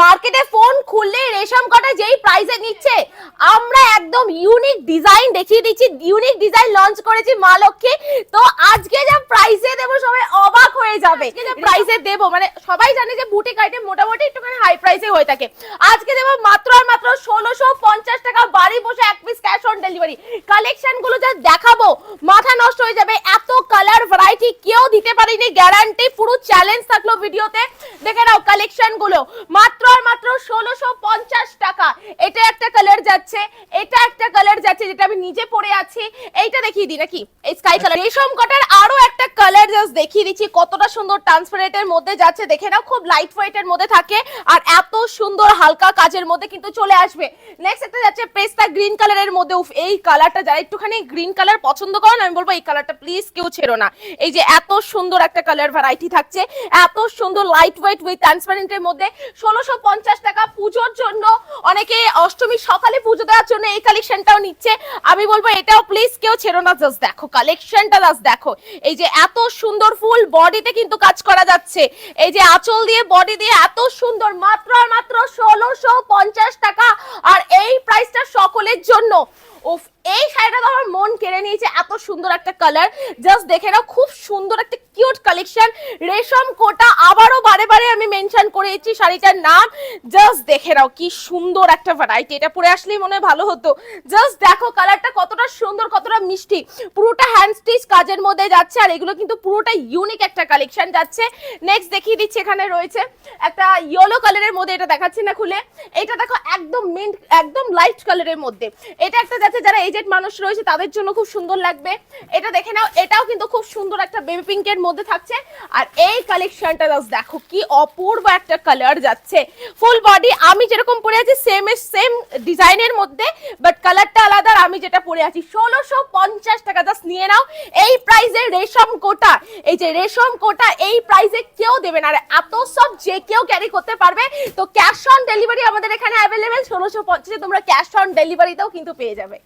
মার্কেটে ফোন খুললে রেশম কটা যেই প্রাইসে নিচ্ছে আমরা ইউনিক ডিজাইন দেখিয়ে দিচ্ছি ইউনিক ডিজাইন লঞ্চ করেছি মা লক্ষ্মী। তো আজকে যা প্রাইসে দেবো সবাই অবাক হয়ে যাবে। প্রাইসে দেবো মানে সবাই জানে যে বুটিক আইটেম মোটামুটি একটুখানি হাই প্রাইসে হয়ে থাকে। আজকে দেবো মাত্র আর মাত্র ষোলোশো পঞ্চাশ টাকা বাড়ি বসে এক পিস ক্যাশ অন ডেলিভারি কালেকশনগুলো যা দেখাবো মাথা নষ্ট হয়ে যাবে। এত কালার ভ্যারাইটি কেউ দিতে পারিনি গ্যারান্টি পুরো চ্যালেঞ্জ থাকল ভিডিওতে। দেখে নাও কালেকশনগুলো। মাত্র আর মাত্র ষোলোশো পঞ্চাশ টাকা। এটা একটা কালার এটা একটা কালার যাচ্ছে যেটা আমি নিজে পরে আছি, এইটা দেখিয়ে দিই নাকি? এই স্কাই কালার রেশম কটার আরও একটা কালার জাস্ট দেখিয়ে দিচ্ছি, কতটা সুন্দর ট্রান্সপারেন্ট এর মধ্যে যাচ্ছে। দেখে নাও, খুব লাইট ওয়েট এর মধ্যে থাকে আর এত সুন্দর হালকা কাজের মধ্যে কিন্তু চলে আসবে। নেক্সট একটা যাচ্ছে পেস্তা গ্রিন কালারের মধ্যে, উফ, এই কালারটা যারা একটুখানি গ্রিন কালার পছন্দ করেন, আমি বলব এই কালারটা প্লিজ কেউ ছেড়ো না। এই যে এত সুন্দর একটা কালার ভ্যারাইটি থাকছে, এত সুন্দর লাইট ওয়েট উইথ ট্রান্সপারেন্টের মধ্যে, ষোলোশো পঞ্চাশ টাকা পুজোর জন্য অনেকে অষ্টমী সকালে পুজো দেওয়ার জন্য এই কালেকশনটাও নিচ্ছে। আমি বলব এটাও প্লিজ কেউ ছেড়ো না জাস্ট দেখো কালেকশনটা জাস্ট দেখো। এই যে এত সুন্দর ফুল বডিতে কিন্তু কাজ করা যাচ্ছে। এই যে আঁচল দিয়ে বডি দিয়ে এত সুন্দর, মাত্র মাত্র ষোলোশো পঞ্চাশ টাকা। আর এই প্রাইসটা সকলের জন্য। উফ, এই শাড়িটা তো আমার মন কেড়ে নিয়েছে, এত সুন্দর একটা কালার জাস্ট দেখে নাও, খুব সুন্দর একটা কিউট কালেকশন রেশম কোটা আবারও বারে বারে আমি মেনশন করেছি শাড়িটার নাম। জাস্ট দেখে নাও, কি সুন্দর একটা ভ্যারাইটি এটা পরে আসলেই মনে হয় ভালো হতো। জাস্ট দেখো কালারটা কতটা সুন্দর কতটা মিষ্টি, পুরোটা হ্যান্ড স্টিচ কাজের মধ্যে যাচ্ছে আর এগুলো কিন্তু পুরোটা ইউনিক একটা কালেকশন যাচ্ছে। নেক্সট দেখিয়ে দিচ্ছি, এখানে রয়েছে একটা ইয়েলো কালারের মধ্যে এটা দেখাচ্ছি না খুলে। এটা দেখো একদম মিন্ট একদম লাইট কালারের মধ্যে। এটা একটা যাচ্ছে যারা এজেড মানুষ রয়েছে, তাদের জন্য খুব সুন্দর লাগবে। এটা দেখে নাও, এটাও কিন্তু খুব সুন্দর একটা বেবি পিঙ্কের মধ্যে থাকছে। আর এই কালেকশনটা দেখো, কি অপূর্ব একটা কালার যাচ্ছে। ফুল বডি আমি যেরকম পরে আছি সেম সেম ডিজাইনের মধ্যে বাট কালারটা আলাদা আমি যেটা পরে আছি। ষোলোশো পঞ্চাশ টাকা জাস্ট নিয়ে নাও। এই প্রাইজে রেশম কোটা, এই যে রেশম কোটা, এই প্রাইজে কেউ দেবে না। এত সব যে কেউ ক্যারি করতে পারবে, তো ক্যাশ অন ডেলিভারি আমাদের এখানে অ্যাভেলেবেল ষোলোশো পঞ্চাশে তোমরা ক্যাশ অন ডেলিভারিতেও কিন্তু পেয়ে যাবে।